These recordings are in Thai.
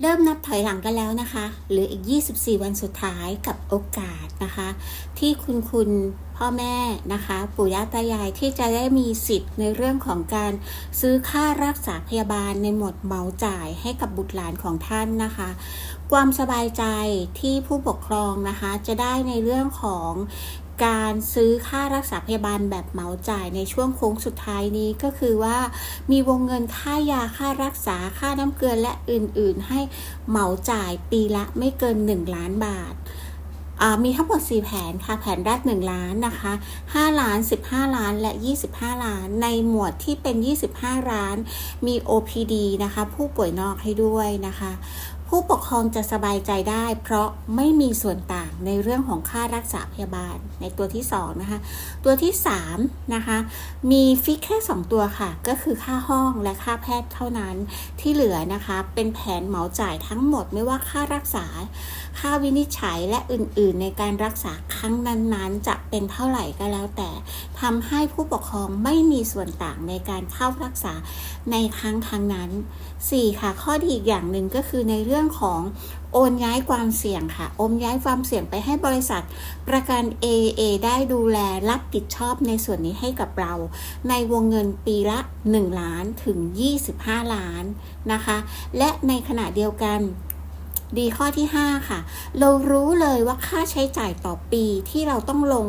เริ่มนับถอยหลังกันแล้วนะคะ เหรืออีก 24 วันสุดท้ายกับโอกาสนะคะ ที่คุณคุณพ่อแม่นะคะ ปู่ย่าตายายที่จะได้มีสิทธิ์ในเรื่องของการซื้อค่ารักษาพยาบาลในหมดเหมาจ่ายให้กับบุตรหลานของท่านนะคะ ความสบายใจที่ผู้ปกครองนะคะ จะได้ในเรื่องของ การซื้อค่ารักษาพยาบาลแบบเหมาจ่ายในช่วงโค้งสุดท้ายนี้ก็คือว่า มีวงเงินค่ายาค่ารักษาค่าน้ำเกลือและอื่นๆ ให้เหมาจ่ายปีละไม่เกิน 1 ล้านบาทมีทั้งหมด 4 แผนค่ะ แผนแรก1ล้านนะคะ 5 ล้าน 15 ล้าน และ 25 ล้าน ในหมวดที่เป็น 25 ล้าน มี OPD นะคะ ผู้ป่วยนอกให้ด้วยนะคะ ผู้ปกครองจะสบายใจได้ เพราะไม่มีส่วนต่างในเรื่องของค่ารักษาพยาบาลในตัวที่2นะคะ ตัวที่3นะคะ มีฟิกแค่ 2 ตัวค่ะ ก็คือค่าห้องและค่าแพทย์เท่านั้นที่เหลือนะคะ เป็นแผนเหมาจ่ายทั้งหมดไม่ว่าค่ารักษา ค่าวินิจฉัยและอื่น ๆ ในการรักษาครั้งนั้นๆ จะเป็นเท่าไหร่ก็แล้วแต่ทำให้ผู้ปกครองไม่มีส่วนต่างในการเข้ารักษาในครั้งครั้งนั้น 4 ค่ะ ข้อดีอีกอย่างหนึ่งก็คือในเรื่อง่องของโอนย้ายความเสี่ยงค่ะ โอนย้ายความเสี่ยงไปให้บริษัท ประกัน AA ได้ดูแลรับผิดชอบในส่วนนี้ให้กับเรา ในวงเงินปีละ 1 ล้านถึง 25 ล้านนะคะ และในขณะเดียวกัน ดีข้อที่ 5 ค่ะ เรารู้เลยว่าค่าใช้จ่ายต่อปีที่เราต้องลง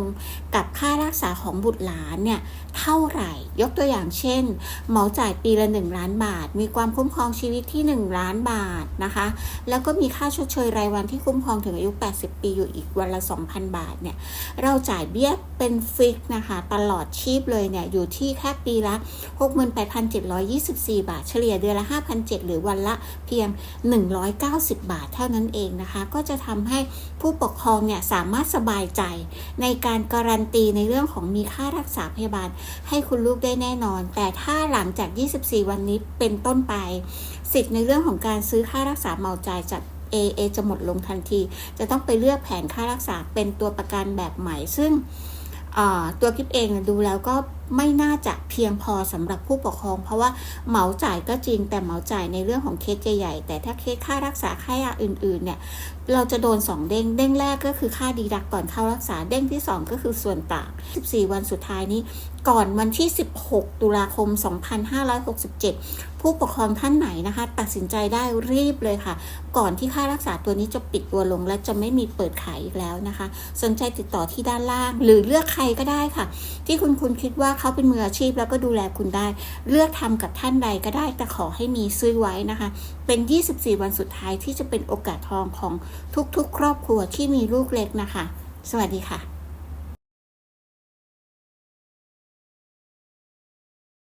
กับค่ารักษาของบุตรหลานเนี่ยเท่าไหร่ ยกตัวอย่างเช่น หมาจ่ายปีละ 1 ล้านบาท มีความคุ้มครองชีวิตที่ 1 ล้านบาทนะคะ แล้วก็มีค่าชดเชยรายวันที่คุ้มครองถึงอายุ 80 ปีอยู่อีกวันละ 2,000 บาทเนี่ย เราจ่ายเบี้ยเป็นฟิกนะคะ ตลอดชีพเลยเนี่ยอยู่ที่แค่ปีละ 68,724 บาท เฉลี่ยเดือนละ 5,700 หรือวันละเพียง 190 บาทเท่านั้นเองนะคะ ก็จะทำให้ผู้ปกครองเนี่ยสามารถสบายใจ ในการการันตีในเรื่องของมีค่ารักษาพยาบาล ให้คุณลูกได้แน่นอน แต่ถ้าหลังจาก 24 วันนี้เป็นต้นไป สิทธิ์ในเรื่องของการซื้อค่ารักษาเหมาจ่ายจาก AA จะหมดลงทันที จะต้องไปเลือกแผนค่ารักษาเป็นตัวประกันแบบใหม่ซึ่ง ตัวกิฟเองดูแล้วก็ไม่น่าจะเพียงพอสำหรับผู้ปกครอง เพราะว่าเหมาจ่ายก็จริงแต่เหมาจ่ายในเรื่องของเคสใหญ่ๆแต่ถ้าเคสค่ารักษาค่ายาอื่นๆเนี่ยเราจะโดน 2 เด้ง เด้งแรกก็คือค่าดีดักก่อนเข้ารักษาเด้งที่ 2 ก็คือส่วนต่าง 14 วันสุดท้ายนี้ ก่อนวันที่ 16 ตุลาคม 2567 ผู้ปกครองท่านไหนนะคะ ตัดสินใจได้รีบเลยค่ะ ก่อนที่ค่ารักษาตัวนี้จะปิดตัวลงและจะไม่มีเปิดขายอีกแล้วนะคะ สนใจติดต่อที่ด้านล่าง หรือเลือกใครก็ได้ค่ะ ที่คุณคุณคิดว่าเขาเป็นมืออาชีพแล้วก็ดูแลคุณได้ เลือกทำกับท่านใดก็ได้ แต่ขอให้มีซื้อไว้นะคะ เป็น 24 วันสุดท้ายที่จะเป็นโอกาสทองของทุกๆ ครอบครัวที่มีลูกเล็กนะคะ สวัสดีค่ะ